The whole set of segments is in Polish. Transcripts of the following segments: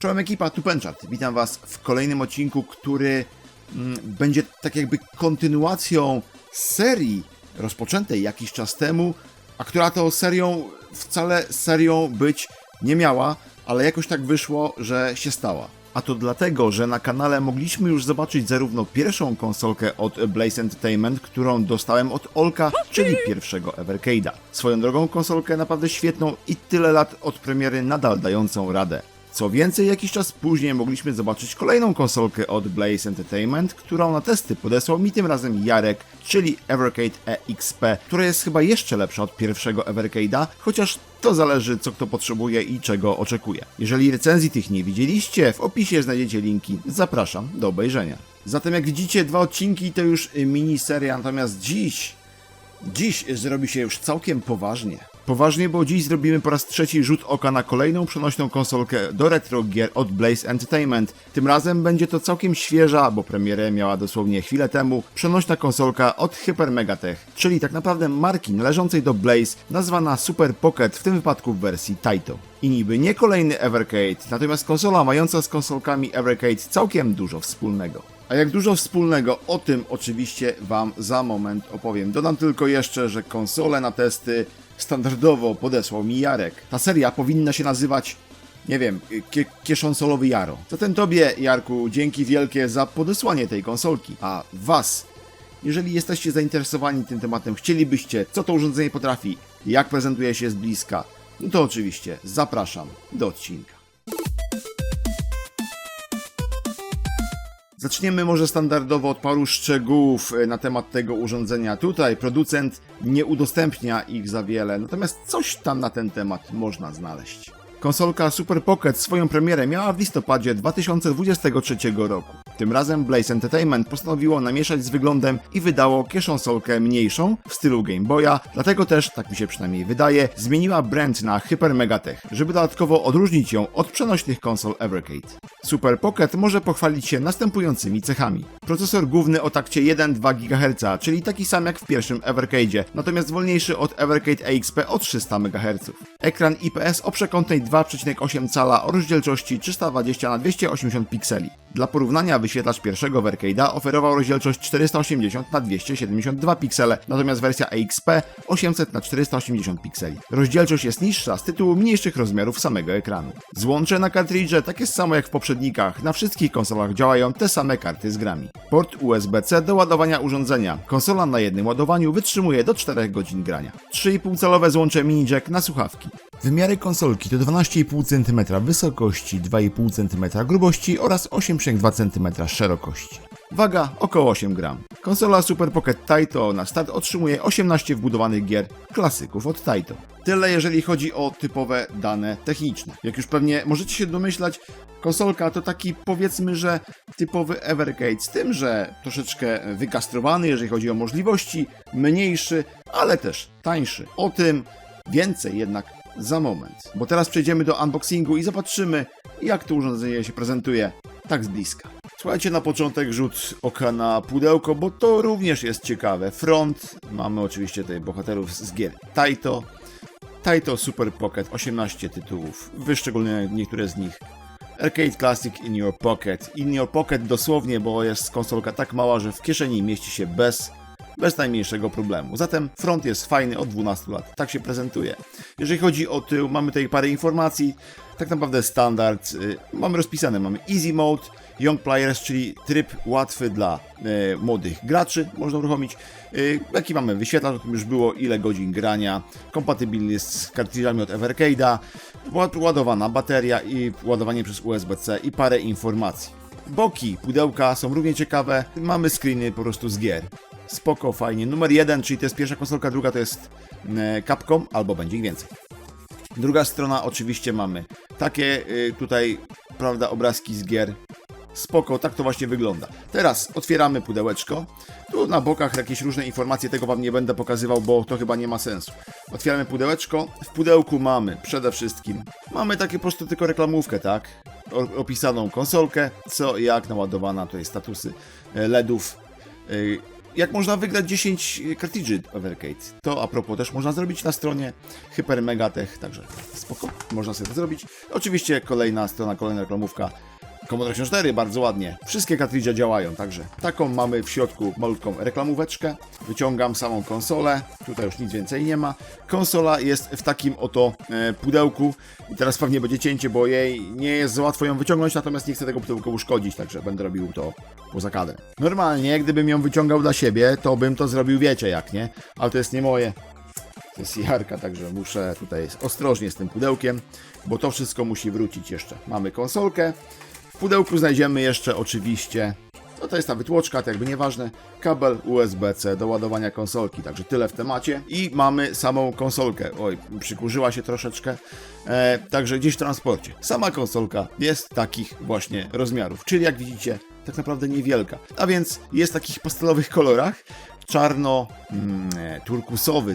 Czołem ekipa Tupenchart. Witam Was w kolejnym odcinku, który mm, będzie tak jakby kontynuacją serii rozpoczętej jakiś czas temu, a która to serią wcale serią być nie miała, ale jakoś tak wyszło, że się stała. A to dlatego, że na kanale mogliśmy już zobaczyć zarówno pierwszą konsolkę od Blaze Entertainment, którą dostałem od Olka, czyli pierwszego Evercade'a. Swoją drogą konsolkę naprawdę świetną i tyle lat od premiery nadal dającą radę. Co więcej, jakiś czas później mogliśmy zobaczyć kolejną konsolkę od Blaze Entertainment, którą na testy podesłał mi tym razem Jarek, czyli Evercade EXP, która jest chyba jeszcze lepsza od pierwszego Evercade'a, chociaż to zależy co kto potrzebuje i czego oczekuje. Jeżeli recenzji tych nie widzieliście, w opisie znajdziecie linki, zapraszam do obejrzenia. Zatem jak widzicie, dwa odcinki to już miniseria, natomiast dziś Dziś zrobi się już całkiem poważnie. Poważnie, bo dziś zrobimy po raz trzeci rzut oka na kolejną przenośną konsolkę do retro gier od Blaze Entertainment. Tym razem będzie to całkiem świeża, bo premierę miała dosłownie chwilę temu, przenośna konsolka od Hyper Megatech, czyli tak naprawdę marki należącej do Blaze, nazwana Super Pocket, w tym wypadku w wersji Taito. I niby nie kolejny Evercade, natomiast konsola mająca z konsolkami Evercade całkiem dużo wspólnego. A jak dużo wspólnego, o tym oczywiście Wam za moment opowiem. Dodam tylko jeszcze, że konsolę na testy standardowo podesłał mi Jarek. Ta seria powinna się nazywać, nie wiem, kie kieszonsolowy Jaro. Zatem Tobie, Jarku, dzięki wielkie za podesłanie tej konsolki. A Was, jeżeli jesteście zainteresowani tym tematem, chcielibyście, co to urządzenie potrafi, jak prezentuje się z bliska, no to oczywiście zapraszam do odcinka. Zaczniemy może standardowo od paru szczegółów e, na temat tego urządzenia. Tutaj producent nie udostępnia ich za wiele, natomiast coś tam na ten temat można znaleźć. Konsolka Super Pocket swoją premierę miała w listopadzie 2023 roku. Tym razem Blaze Entertainment postanowiło namieszać z wyglądem i wydało kieszonsolkę mniejszą w stylu Game Boya, dlatego też, tak mi się przynajmniej wydaje, zmieniła brand na Hyper Megatech, żeby dodatkowo odróżnić ją od przenośnych konsol Evercade. Super Pocket może pochwalić się następującymi cechami. Procesor główny o takcie 1,2 GHz, czyli taki sam jak w pierwszym Evercade'zie, natomiast wolniejszy od Evercade EXP o 300 MHz. Ekran IPS o przekątnej 2,8 cala o rozdzielczości 320 x 280 pikseli. Dla porównania wyświetlacz pierwszego Vercade'a oferował rozdzielczość 480 x 272 piksele, natomiast wersja EXP 800 x 480 pikseli. Rozdzielczość jest niższa z tytułu mniejszych rozmiarów samego ekranu. Złącze na kartridże takie samo jak w poprzednikach, na wszystkich konsolach działają te same karty z grami. Port USB-C do ładowania urządzenia. Konsola na jednym ładowaniu wytrzymuje do 4 godzin grania. 3,5 calowe złącze mini jack na słuchawki. Wymiary konsolki to 12,5 cm wysokości, 2,5 cm grubości oraz 8,2 cm szerokości. Waga około 8 gram. Konsola Super Pocket Taito na start otrzymuje 18 wbudowanych gier klasyków od Taito. Tyle jeżeli chodzi o typowe dane techniczne. Jak już pewnie możecie się domyślać, konsolka to taki powiedzmy, że typowy Evercade, z tym, że troszeczkę wykastrowany, jeżeli chodzi o możliwości, mniejszy, ale też tańszy. O tym więcej jednak za moment. Bo teraz przejdziemy do unboxingu i zobaczymy, jak to urządzenie się prezentuje tak z bliska. Słuchajcie, na początek rzut oka na pudełko, bo to również jest ciekawe. Front, mamy oczywiście tutaj bohaterów z gier Taito. Taito Super Pocket, 18 tytułów, wyszczególnione niektóre z nich. Arcade Classic in your pocket. In your pocket dosłownie, bo jest konsolka tak mała, że w kieszeni mieści się bez bez najmniejszego problemu. Zatem front jest fajny od 12 lat, tak się prezentuje. Jeżeli chodzi o tył, mamy tutaj parę informacji, tak naprawdę standard, y, mamy rozpisane, mamy Easy Mode, Young Players, czyli tryb łatwy dla y, młodych graczy, można uruchomić. Y, jaki mamy wyświetlacz, o tym już było, ile godzin grania, kompatybilny jest z kartridżami od Evercade'a, ładowana bateria i ładowanie przez USB-C i parę informacji. Boki pudełka są równie ciekawe, mamy screeny po prostu z gier spoko, fajnie. Numer jeden, czyli to jest pierwsza konsolka, druga to jest e, Capcom, albo będzie ich więcej. Druga strona oczywiście mamy takie y, tutaj, prawda, obrazki z gier. Spoko, tak to właśnie wygląda. Teraz otwieramy pudełeczko. Tu na bokach jakieś różne informacje, tego wam nie będę pokazywał, bo to chyba nie ma sensu. Otwieramy pudełeczko. W pudełku mamy przede wszystkim, mamy takie po prostu tylko reklamówkę, tak? opisaną konsolkę, co jak naładowana, tutaj statusy LEDów, jak można wygrać 10 kartridży Evercade? To a propos też można zrobić na stronie Hyper Megatech, także spoko, można sobie to zrobić. Oczywiście kolejna strona, kolejna reklamówka Commodore 64, bardzo ładnie. Wszystkie kartridże działają, także taką mamy w środku malutką reklamóweczkę. Wyciągam samą konsolę, tutaj już nic więcej nie ma. Konsola jest w takim oto e, pudełku i teraz pewnie będzie cięcie, bo jej nie jest za łatwo ją wyciągnąć, natomiast nie chcę tego pudełka uszkodzić, także będę robił to poza kadrem. Normalnie, gdybym ją wyciągał dla siebie, to bym to zrobił, wiecie jak, nie? Ale to jest nie moje. To jest jarka, także muszę tutaj ostrożnie z tym pudełkiem, bo to wszystko musi wrócić jeszcze. Mamy konsolkę. Pudełku znajdziemy jeszcze oczywiście, no to jest ta wytłoczka, to jakby nieważne, kabel USB-C do ładowania konsolki, także tyle w temacie. I mamy samą konsolkę. Oj, przykurzyła się troszeczkę, e, także gdzieś w transporcie. Sama konsolka jest takich właśnie rozmiarów, czyli jak widzicie, tak naprawdę niewielka. A więc jest w takich pastelowych kolorach, czarno mm, e,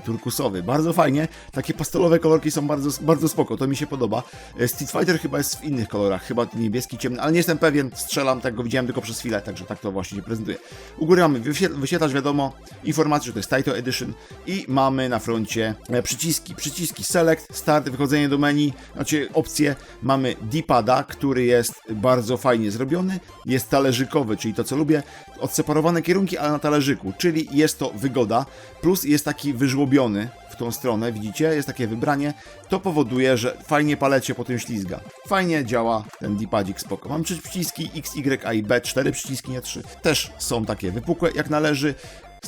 turkusowy, bardzo fajnie. Takie pastelowe kolorki są bardzo, bardzo spoko, to mi się podoba. E, Street Fighter chyba jest w innych kolorach, chyba niebieski, ciemny, ale nie jestem pewien, strzelam, tak go widziałem tylko przez chwilę, także tak to właśnie się prezentuje. U góry mamy wyświe- wyświetlacz, wiadomo, informację, że to jest Taito Edition. I mamy na froncie e, przyciski, przyciski Select, Start, wychodzenie do menu, znaczy opcje, mamy D-pada, który jest bardzo fajnie zrobiony, jest talerzykowy, czyli to co lubię, odseparowane kierunki, ale na talerzyku, czyli jest to wygoda, plus jest taki wyżłobiony w tą stronę, widzicie, jest takie wybranie, to powoduje, że fajnie palecie po tym ślizga. Fajnie działa ten D-padzik, spoko. Mam trzy przyciski X, Y, A i B, cztery przyciski, nie trzy. Też są takie wypukłe, jak należy.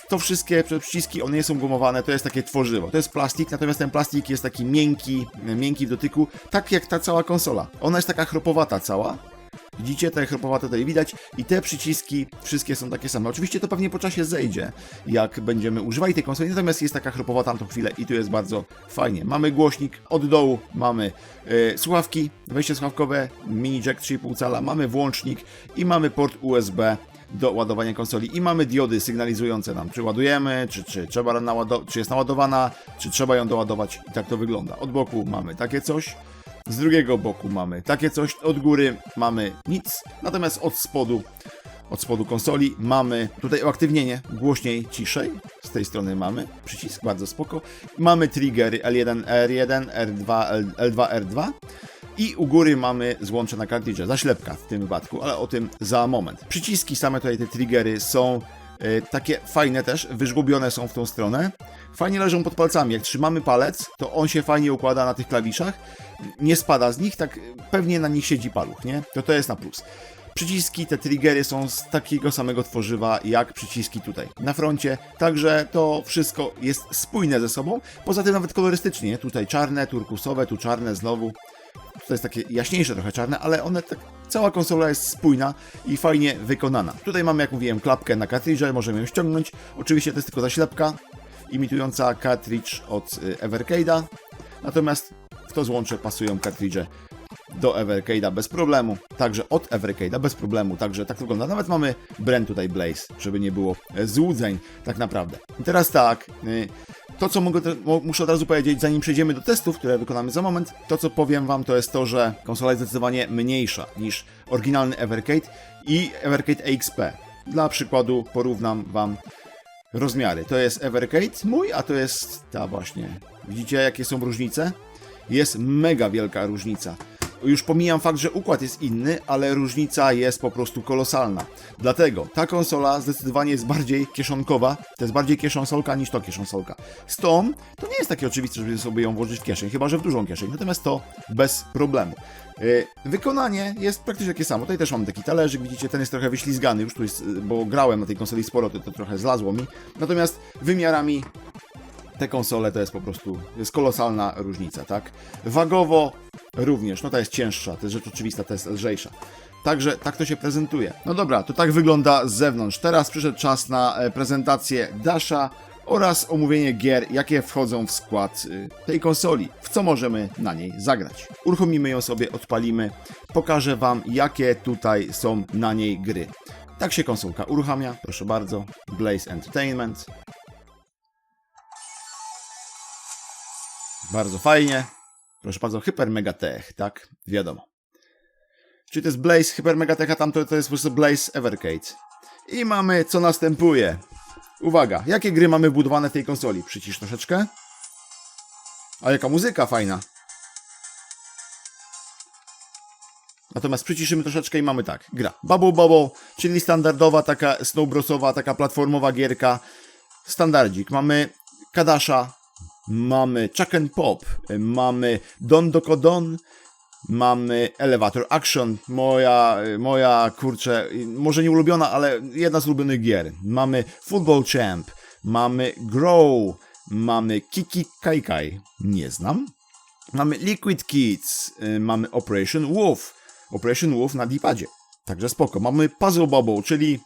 To wszystkie przyciski, one nie są gumowane, to jest takie tworzywo. To jest plastik, natomiast ten plastik jest taki miękki, miękki w dotyku, tak jak ta cała konsola. Ona jest taka chropowata cała, Widzicie, te chropowate tutaj widać i te przyciski wszystkie są takie same. Oczywiście to pewnie po czasie zejdzie, jak będziemy używali tej konsoli, natomiast jest taka chropowata na tą chwilę i tu jest bardzo fajnie. Mamy głośnik od dołu, mamy e, słuchawki, wejście słuchawkowe, mini jack 3,5 cala, mamy włącznik i mamy port USB do ładowania konsoli i mamy diody sygnalizujące nam, czy ładujemy, czy, czy, trzeba nawado- czy jest naładowana, czy trzeba ją doładować i tak to wygląda. Od boku mamy takie coś, z drugiego boku mamy takie coś, od góry mamy nic, natomiast od spodu, od spodu konsoli mamy tutaj uaktywnienie głośniej, ciszej. Z tej strony mamy przycisk, bardzo spoko. Mamy triggery L1, R1, R2, L, L2, R2. I u góry mamy złącze na kartridże, zaślepka w tym wypadku, ale o tym za moment. Przyciski, same tutaj te triggery są e, takie fajne też, wyżłobione są w tą stronę. Fajnie leżą pod palcami. Jak trzymamy palec, to on się fajnie układa na tych klawiszach. Nie spada z nich, tak pewnie na nich siedzi paluch, nie? To to jest na plus. Przyciski, te triggery są z takiego samego tworzywa jak przyciski tutaj na froncie, także to wszystko jest spójne ze sobą. Poza tym nawet kolorystycznie, nie? tutaj czarne, turkusowe, tu czarne znowu. To jest takie jaśniejsze trochę czarne, ale one tak, cała konsola jest spójna i fajnie wykonana. Tutaj mamy, jak mówiłem, klapkę na kartridże, możemy ją ściągnąć. Oczywiście to jest tylko zaślepka imitująca kartridż od y, Evercade'a, natomiast w to złącze pasują kartridże do Evercade'a bez problemu, także od Evercade'a bez problemu, także tak wygląda. Nawet mamy brand tutaj Blaze, żeby nie było e, złudzeń tak naprawdę. I teraz tak, y, to co mogę, muszę od razu powiedzieć, zanim przejdziemy do testów, które wykonamy za moment, to co powiem wam to jest to, że konsola jest zdecydowanie mniejsza niż oryginalny Evercade i Evercade EXP. Dla przykładu porównam wam rozmiary. To jest Evercade mój, a to jest ta właśnie. Widzicie jakie są różnice? Jest mega wielka różnica. Już pomijam fakt, że układ jest inny, ale różnica jest po prostu kolosalna. Dlatego ta konsola zdecydowanie jest bardziej kieszonkowa, to jest bardziej kieszonsolka niż to kieszonsolka. Z tą to nie jest takie oczywiste, żeby sobie ją włożyć w kieszeń, chyba że w dużą kieszeń, natomiast to bez problemu. Yy, Wykonanie jest praktycznie takie samo. Tutaj też mam taki talerzyk, widzicie, ten jest trochę wyślizgany, już tu jest, yy, bo grałem na tej konsoli sporo, to, to trochę zlazło mi. Natomiast wymiarami te konsole to jest po prostu, jest kolosalna różnica, tak? Wagowo również, no ta jest cięższa, to jest rzecz oczywista, ta jest lżejsza. Także tak to się prezentuje. No dobra, to tak wygląda z zewnątrz. Teraz przyszedł czas na e, prezentację Dasha oraz omówienie gier, jakie wchodzą w skład y, tej konsoli, w co możemy na niej zagrać. Uruchomimy ją sobie, odpalimy, pokażę Wam, jakie tutaj są na niej gry. Tak się konsolka uruchamia, proszę bardzo, Blaze Entertainment, Bardzo fajnie. Proszę bardzo, Hyper Megatech, tak? Wiadomo. Czyli to jest Blaze Hyper Megatech, a tamto to jest po prostu Blaze Evercade. I mamy co następuje. Uwaga, jakie gry mamy wbudowane w tej konsoli? Przycisz troszeczkę. A jaka muzyka fajna. Natomiast przyciszymy troszeczkę i mamy tak. Gra Bubble Bubble, czyli standardowa taka snowbrosowa, taka platformowa gierka. Standardzik. Mamy Kadasha, mamy Chuck and Pop, mamy Don Dokodon, mamy Elevator Action, moja, moja kurczę, może nie ulubiona, ale jedna z ulubionych gier. Mamy Football Champ, mamy Grow, mamy Kiki Kai Kai, nie znam. Mamy Liquid Kids, y, mamy Operation Wolf, Operation Wolf na D-padzie, także spoko. Mamy Puzzle Bubble, czyli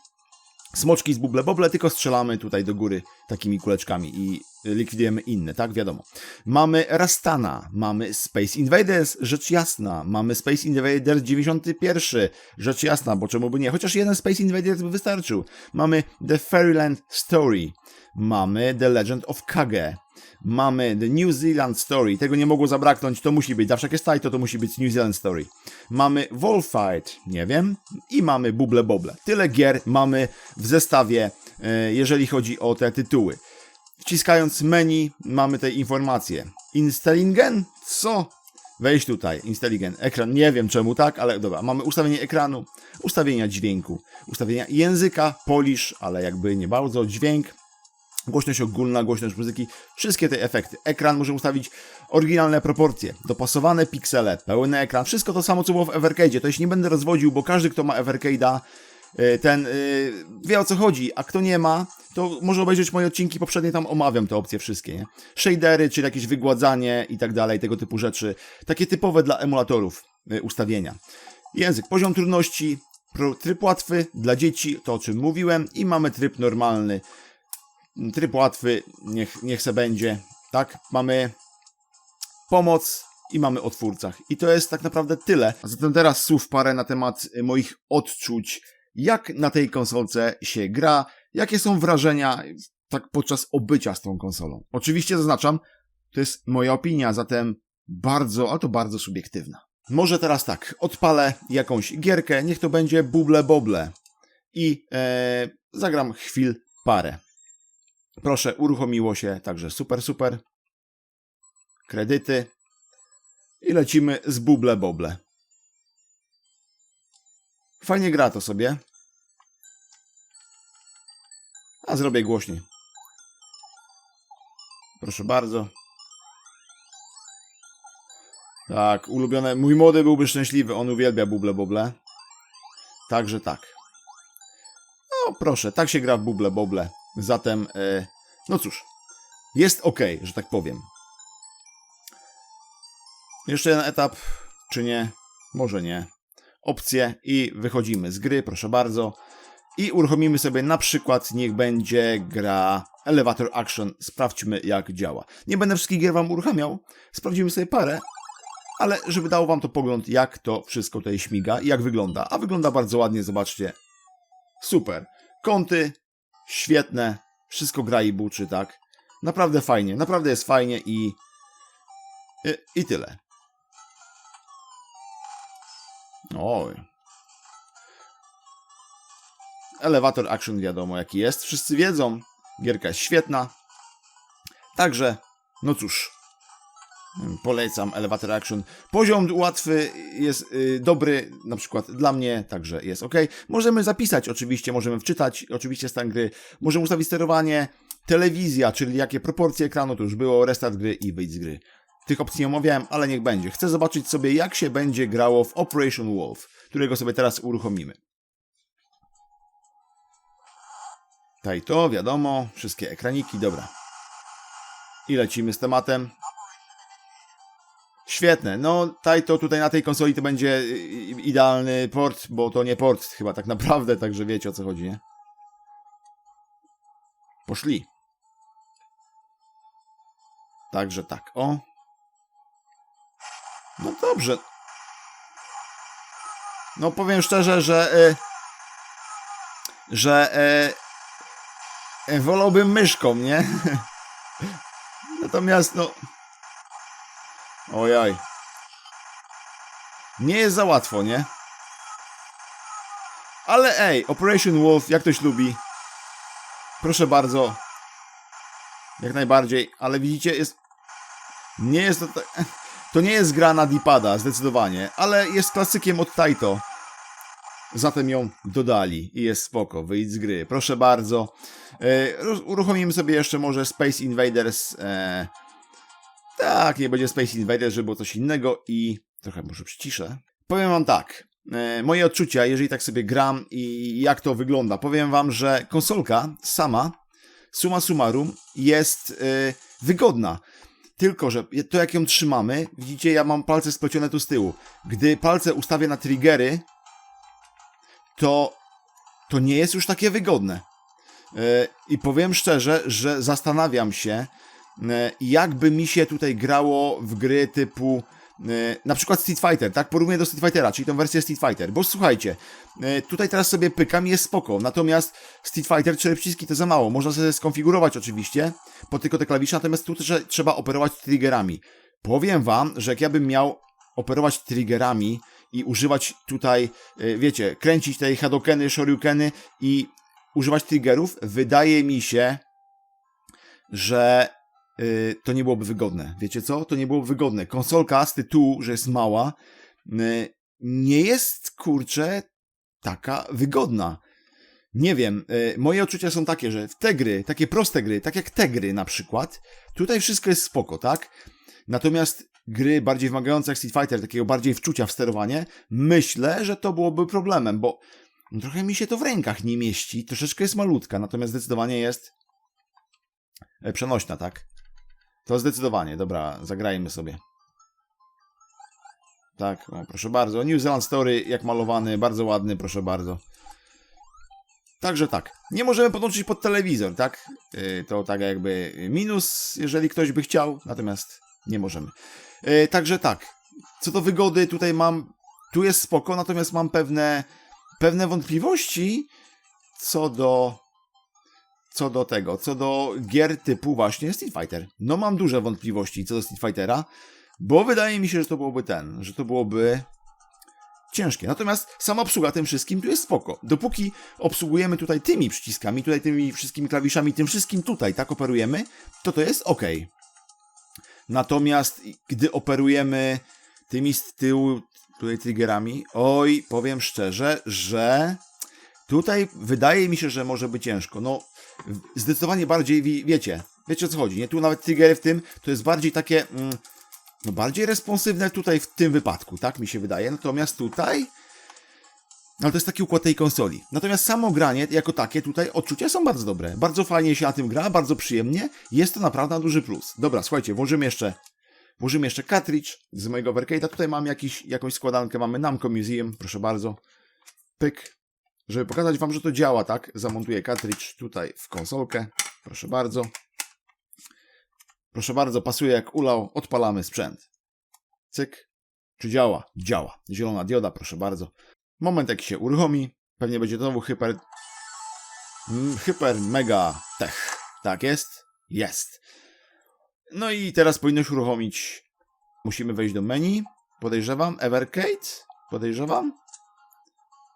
smoczki z buble boble, tylko strzelamy tutaj do góry takimi kuleczkami i likwidujemy inne, tak? Wiadomo. Mamy Rastana, mamy Space Invaders, rzecz jasna. Mamy Space Invaders 91, rzecz jasna, bo czemu by nie? Chociaż jeden Space Invaders by wystarczył. Mamy The Fairyland Story, mamy The Legend of Kage, mamy The New Zealand Story, tego nie mogło zabraknąć, to musi być, zawsze jak jest tajto, to musi być New Zealand Story. Mamy Wolfight, nie wiem, i mamy Buble Boble. Tyle gier mamy w zestawie, e, jeżeli chodzi o te tytuły. Wciskając menu mamy te informacje. Installingen? Co? Wejdź tutaj, Installingen, ekran, nie wiem czemu tak, ale dobra, mamy ustawienie ekranu, ustawienia dźwięku, ustawienia języka, polish, ale jakby nie bardzo, dźwięk, głośność ogólna, głośność muzyki, wszystkie te efekty. Ekran może ustawić oryginalne proporcje, dopasowane piksele, pełny ekran, wszystko to samo co było w Evercade'zie. To już nie będę rozwodził, bo każdy kto ma Evercade'a y, ten y, wie o co chodzi, a kto nie ma, to może obejrzeć moje odcinki poprzednie, tam omawiam te opcje wszystkie, nie? Shadery, czyli jakieś wygładzanie i tak dalej, tego typu rzeczy. Takie typowe dla emulatorów y, ustawienia. Język, poziom trudności, tryb łatwy dla dzieci, to o czym mówiłem i mamy tryb normalny, tryb łatwy, niech, niech se będzie, tak? Mamy pomoc i mamy o twórcach. I to jest tak naprawdę tyle. A zatem teraz słów parę na temat y, moich odczuć, jak na tej konsolce się gra, jakie są wrażenia tak podczas obycia z tą konsolą. Oczywiście zaznaczam, to jest moja opinia, zatem bardzo, ale to bardzo subiektywna. Może teraz tak, odpalę jakąś gierkę, niech to będzie buble boble i e, zagram chwil parę. Proszę, uruchomiło się, także super, super. Kredyty. I lecimy z buble boble. Fajnie gra to sobie. A zrobię głośniej. Proszę bardzo. Tak, ulubione. Mój młody byłby szczęśliwy, on uwielbia buble boble. Także tak. No proszę, tak się gra w buble boble. Zatem, e, no cóż, jest ok, że tak powiem. Jeszcze jeden etap, czy nie? Może nie. Opcje i wychodzimy z gry, proszę bardzo. I uruchomimy sobie na przykład, niech będzie gra Elevator Action. Sprawdźmy, jak działa. Nie będę wszystkich gier wam uruchamiał. Sprawdzimy sobie parę, ale żeby dało wam to pogląd, jak to wszystko tutaj śmiga i jak wygląda. A wygląda bardzo ładnie, zobaczcie. Super. Kąty, świetne. Wszystko gra i buczy, tak? Naprawdę fajnie, naprawdę jest fajnie i... I, i tyle. Oj. Elevator Action wiadomo jaki jest. Wszyscy wiedzą. Gierka jest świetna. Także, no cóż. Polecam Elevator Action. Poziom łatwy jest y, dobry, na przykład dla mnie, także jest ok. Możemy zapisać, oczywiście, możemy wczytać, oczywiście stan gry. Możemy ustawić sterowanie, telewizja, czyli jakie proporcje ekranu, to już było, restart gry i wyjść z gry. Tych opcji nie omawiałem, ale niech będzie. Chcę zobaczyć sobie, jak się będzie grało w Operation Wolf, którego sobie teraz uruchomimy. Taj to, wiadomo, wszystkie ekraniki, dobra. I lecimy z tematem. Świetne, no Taito tutaj na tej konsoli to będzie y, y, idealny port, bo to nie port chyba tak naprawdę, także wiecie o co chodzi, nie? Poszli. Także tak, o. No dobrze. No powiem szczerze, że y, że y, y, wolałbym myszką, nie? Natomiast no Ojaj. Nie jest za łatwo, nie? Ale ej, Operation Wolf, jak ktoś lubi. Proszę bardzo. Jak najbardziej, ale widzicie, jest. Nie jest to. To nie jest gra na D-pada, zdecydowanie, ale jest klasykiem od Taito. Zatem ją dodali i jest spoko, wyjdź z gry. Proszę bardzo. E, uruchomimy sobie jeszcze może Space Invaders. Tak, nie będzie Space Invaders, żeby było coś innego i trochę może przyciszę. Powiem wam tak. E, moje odczucia, jeżeli tak sobie gram i jak to wygląda. Powiem wam, że konsolka sama, summa summarum, jest e, wygodna. Tylko, że to jak ją trzymamy, widzicie, ja mam palce splecione tu z tyłu. Gdy palce ustawię na triggery, to, to nie jest już takie wygodne. E, I powiem szczerze, że zastanawiam się, jakby mi się tutaj grało w gry typu e, na przykład Street Fighter, tak? Porównuję do Street Fightera, czyli tą wersję Street Fighter. Bo słuchajcie, e, tutaj teraz sobie pykam jest spoko, natomiast Street Fighter 4 przyciski to za mało. Można sobie skonfigurować oczywiście, po tylko te klawisze, natomiast tu też trzeba operować triggerami. Powiem wam, że jak ja bym miał operować triggerami i używać tutaj, e, wiecie, kręcić te hadokeny, shoryukeny i używać triggerów, wydaje mi się, że y, to nie byłoby wygodne. Wiecie co? To nie byłoby wygodne. Konsolka z tytułu, że jest mała, y, nie jest, kurczę, taka wygodna. Nie wiem, y, moje odczucia są takie, że w te gry, takie proste gry, tak jak te gry na przykład, tutaj wszystko jest spoko, tak? Natomiast gry bardziej wymagające jak Street Fighter, takiego bardziej wczucia w sterowanie, myślę, że to byłoby problemem, bo trochę mi się to w rękach nie mieści, troszeczkę jest malutka, natomiast zdecydowanie jest e, przenośna, tak? To zdecydowanie, dobra, zagrajmy sobie. Tak, o, proszę bardzo. New Zealand Story, jak malowany, bardzo ładny, proszę bardzo. Także tak, nie możemy podłączyć pod telewizor, tak? Yy, to tak jakby minus, jeżeli ktoś by chciał, natomiast nie możemy. Yy, także tak, co do wygody, tutaj mam, tu jest spoko, natomiast mam pewne, pewne wątpliwości co do, co do tego, co do gier typu właśnie Street Fighter. No mam duże wątpliwości co do Street Fightera, bo wydaje mi się, że to byłoby ten, że to byłoby ciężkie. Natomiast sama obsługa tym wszystkim tu jest spoko. Dopóki obsługujemy tutaj tymi przyciskami, tutaj tymi wszystkimi klawiszami, tym wszystkim tutaj tak operujemy, to to jest ok. Natomiast gdy operujemy tymi z tyłu tutaj triggerami, oj, powiem szczerze, że tutaj wydaje mi się, że może być ciężko. No, zdecydowanie bardziej, wi- wiecie, wiecie o co chodzi, nie? Tu nawet triggery w tym, to jest bardziej takie, mm, no bardziej responsywne tutaj w tym wypadku, tak mi się wydaje. Natomiast tutaj, ale to jest taki układ tej konsoli. Natomiast samo granie jako takie tutaj odczucia są bardzo dobre. Bardzo fajnie się na tym gra, bardzo przyjemnie. Jest to naprawdę na duży plus. Dobra, słuchajcie, włożymy jeszcze Włożymy jeszcze cartridge z mojego Vercade'a. Tutaj mam jakiś, jakąś składankę, mamy Namco Museum, proszę bardzo. Pyk. Żeby pokazać wam, że to działa, tak? Zamontuję cartridge tutaj w konsolkę. Proszę bardzo. Proszę bardzo, pasuje jak ulał. Odpalamy sprzęt. Cyk. Czy działa? Działa. Zielona dioda, proszę bardzo. Moment, jak się uruchomi. Pewnie będzie znowu hyper... Mm, Hyper Mega Tech. Tak jest? Jest. No i teraz powinno się uruchomić. Musimy wejść do menu. Podejrzewam. Evercade? Podejrzewam.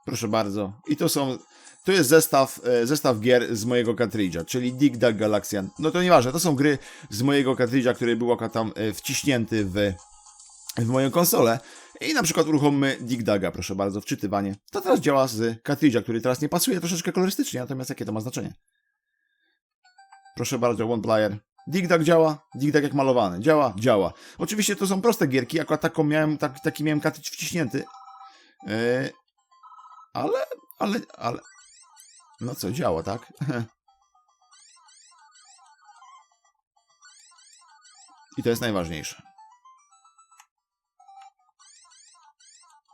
Proszę bardzo. I to są. To jest zestaw, e, zestaw gier z mojego cartridge'a, czyli Dig Dug Galaxian. No to nieważne, to są gry z mojego cartridge'a, który był tam e, wciśnięty w, w moją konsolę. I na przykład uruchommy Dig Duga, proszę bardzo, wczytywanie. To teraz działa z cartridge'a, który teraz nie pasuje troszeczkę kolorystycznie, natomiast jakie to ma znaczenie? Proszę bardzo, One Player. Dig Dug działa, Dig Dug jak malowany. Działa, działa. Oczywiście to są proste gierki, akurat taką miałem, tak, taki miałem cartridge wciśnięty. Yy, ale, ale, ale... No co, działa, tak? I to jest najważniejsze.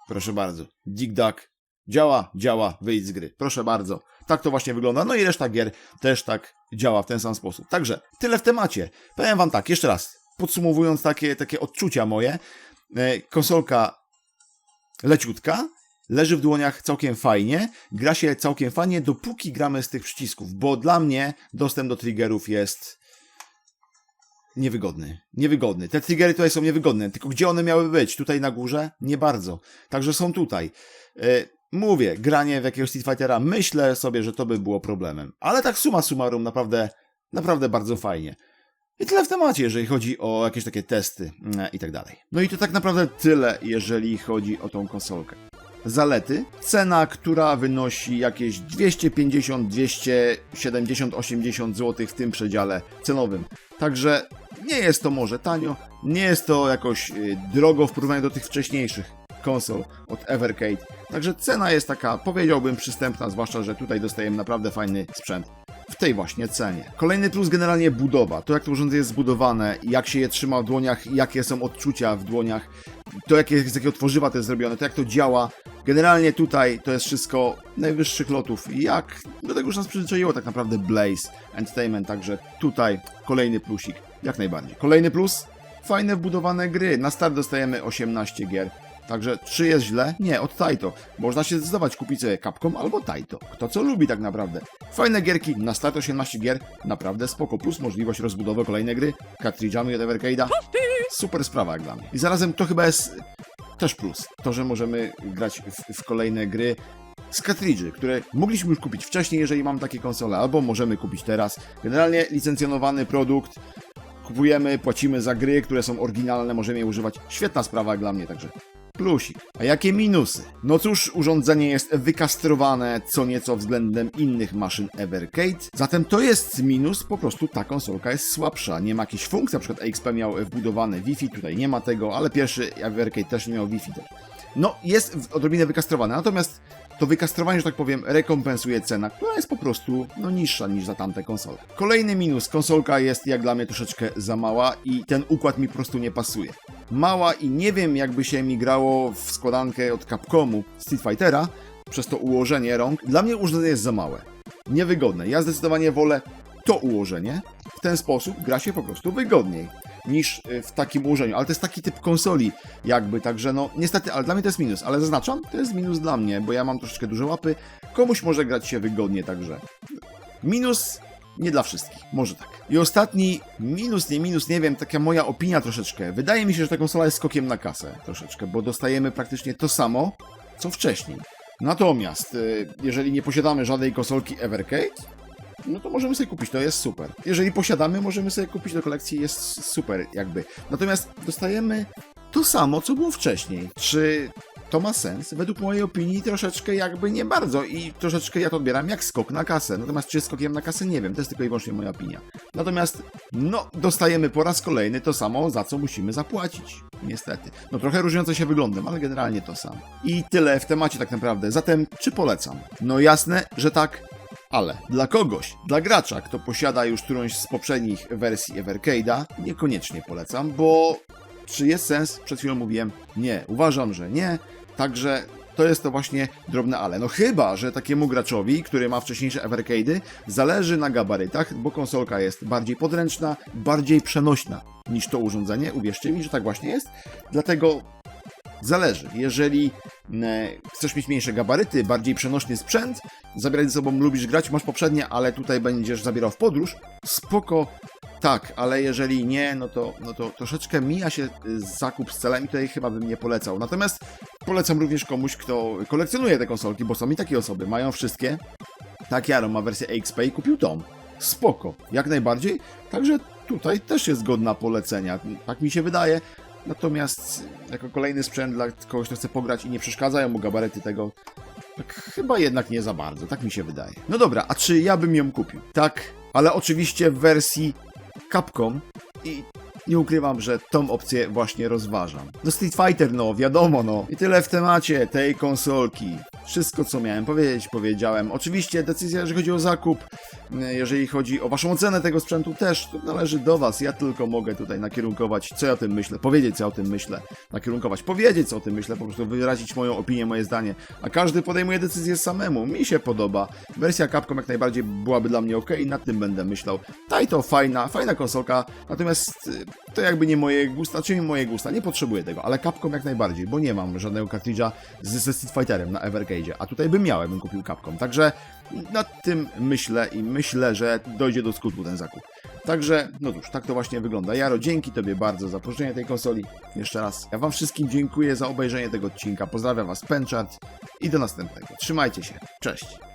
Proszę bardzo. Dig Dug. Działa, działa, wyjdź z gry. Proszę bardzo. Tak to właśnie wygląda. No i reszta gier też tak działa w ten sam sposób. Także tyle w temacie. Powiem wam tak, jeszcze raz. Podsumowując takie, takie odczucia moje. E, konsolka leciutka, leży w dłoniach całkiem fajnie, gra się całkiem fajnie, dopóki gramy z tych przycisków, bo dla mnie dostęp do triggerów jest niewygodny. Niewygodny. Te triggery tutaj są niewygodne, tylko gdzie one miały być? Tutaj na górze? Nie bardzo. Także są tutaj. E, mówię, granie w jakiegoś Street Fightera, myślę sobie, że to by było problemem. Ale tak suma summarum, naprawdę, naprawdę bardzo fajnie. I tyle w temacie, jeżeli chodzi o jakieś takie testy mm, i tak dalej. No i to tak naprawdę tyle, jeżeli chodzi o tą konsolkę. Zalety. Cena, która wynosi jakieś 250, 270, 80 zł w tym przedziale cenowym. Także nie jest to może tanio, nie jest to jakoś y, drogo w porównaniu do tych wcześniejszych konsol od Evercade. Także cena jest taka, powiedziałbym, przystępna, zwłaszcza, że tutaj dostajemy naprawdę fajny sprzęt w tej właśnie cenie. Kolejny plus generalnie budowa. To jak to urządzenie jest zbudowane, jak się je trzyma w dłoniach, jakie są odczucia w dłoniach, to jakie, z jakiego tworzywa to jest zrobione, to jak to działa. Generalnie tutaj to jest wszystko najwyższych lotów. Jak do tego już nas przyzwyczaiło tak naprawdę Blaze Entertainment, także tutaj kolejny plusik, jak najbardziej. Kolejny plus? Fajne wbudowane gry. Na start dostajemy 18 gier. Także czy jest źle? Nie, od Taito. Można się zdecydować kupić sobie Capcom albo Taito. Kto co lubi tak naprawdę. Fajne gierki, na start 18 gier, naprawdę spoko. Plus możliwość rozbudowy kolejnej gry, cartridge'ami od Evercade'a. Super sprawa jak dla mnie. I zarazem to chyba jest też plus. To, że możemy grać w, w kolejne gry z cartridge'y, które mogliśmy już kupić wcześniej, jeżeli mam takie konsole, albo możemy kupić teraz. Generalnie licencjonowany produkt, kupujemy, płacimy za gry, które są oryginalne, możemy je używać. Świetna sprawa dla mnie, także plusik. A jakie minusy? No cóż, urządzenie jest wykastrowane co nieco względem innych maszyn Evercade, zatem to jest minus, po prostu ta konsolka jest słabsza. Nie ma jakichś funkcji, na przykład EXP miał wbudowane Wi-Fi, tutaj nie ma tego, ale pierwszy Evercade też nie miał Wi-Fi. No, jest odrobinę wykastrowane, natomiast to wykastrowanie, że tak powiem, rekompensuje cena, która jest po prostu no, niższa niż za tamte konsole. Kolejny minus, konsolka jest jak dla mnie troszeczkę za mała i ten układ mi po prostu nie pasuje. Mała i nie wiem jakby się mi grało w składankę od Capcomu Street Fightera przez to ułożenie rąk. Dla mnie urządzenie jest za małe. Niewygodne. Ja zdecydowanie wolę to ułożenie. W ten sposób gra się po prostu wygodniej niż y, w takim ułożeniu. Ale to jest taki typ konsoli, jakby, także no niestety, ale dla mnie to jest minus. Ale zaznaczam, to jest minus dla mnie, bo ja mam troszeczkę duże łapy. Komuś może grać się wygodnie, także minus nie dla wszystkich, może tak. I ostatni minus, nie minus, nie wiem, taka moja opinia troszeczkę. Wydaje mi się, że ta konsola jest skokiem na kasę troszeczkę, bo dostajemy praktycznie to samo, co wcześniej. Natomiast, y, jeżeli nie posiadamy żadnej konsolki Evercade, no to możemy sobie kupić, to jest super. Jeżeli posiadamy, możemy sobie kupić do kolekcji, jest super jakby. Natomiast dostajemy to samo, co było wcześniej. Czy to ma sens? Według mojej opinii troszeczkę jakby nie bardzo i troszeczkę ja to odbieram jak skok na kasę. Natomiast czy skokiem na kasę, nie wiem, to jest tylko i wyłącznie moja opinia. Natomiast, no, dostajemy po raz kolejny to samo, za co musimy zapłacić. Niestety. No trochę różniące się wyglądem, ale generalnie to samo. I tyle w temacie tak naprawdę. Zatem, czy polecam? No jasne, że tak, ale dla kogoś, dla gracza, kto posiada już którąś z poprzednich wersji Evercade'a, niekoniecznie polecam, bo czy jest sens? Przed chwilą mówiłem nie. Uważam, że nie. Także to jest to właśnie drobne ale. No chyba, że takiemu graczowi, który ma wcześniejsze Evercade'y, zależy na gabarytach, bo konsolka jest bardziej podręczna, bardziej przenośna niż to urządzenie. Uwierzcie mi, że tak właśnie jest. Dlatego Zależy. Jeżeli chcesz mieć mniejsze gabaryty, bardziej przenośny sprzęt, zabierać ze sobą, lubisz grać, masz poprzednie, ale tutaj będziesz zabierał w podróż, spoko, tak, ale jeżeli nie, no to, no to troszeczkę mija się y, zakup z celem i tutaj chyba bym nie polecał. Natomiast polecam również komuś, kto kolekcjonuje te konsolki, bo są i takie osoby, mają wszystkie. Tak, Jaro ma wersję XP i kupił tom. Spoko, jak najbardziej. Także tutaj też jest godna polecenia, tak mi się wydaje. Natomiast jako kolejny sprzęt dla kogoś, kto chce pograć i nie przeszkadzają mu gabaryty tego, tak chyba jednak nie za bardzo, tak mi się wydaje. No dobra, a czy ja bym ją kupił? Tak, ale oczywiście w wersji Capcom i nie ukrywam, że tą opcję właśnie rozważam. No Street Fighter, no wiadomo, no. I tyle w temacie tej konsolki. Wszystko, co miałem powiedzieć, powiedziałem. Oczywiście decyzja, jeżeli chodzi o zakup, e, jeżeli chodzi o waszą ocenę tego sprzętu też, to należy do was. Ja tylko mogę tutaj nakierunkować, co ja o tym myślę, powiedzieć, co ja o tym myślę, nakierunkować, powiedzieć, co o tym myślę, po prostu wyrazić moją opinię, moje zdanie. A każdy podejmuje decyzję samemu. Mi się podoba. Wersja Capcom jak najbardziej byłaby dla mnie ok i nad tym będę myślał. Taito fajna, fajna konsolka, natomiast y, to jakby nie moje gusta, czy moje gusta, nie potrzebuję tego, ale Capcom jak najbardziej, bo nie mam żadnego kartridża ze Street Fighterem na A tutaj bym miał, bym kupił Capcom, także nad tym myślę i myślę, że dojdzie do skutku ten zakup. Także, no cóż, tak to właśnie wygląda. Jaro, dzięki Tobie bardzo za pożyczenie tej konsoli. Jeszcze raz. Ja Wam wszystkim dziękuję za obejrzenie tego odcinka. Pozdrawiam Was, Penchart i do następnego. Trzymajcie się. Cześć.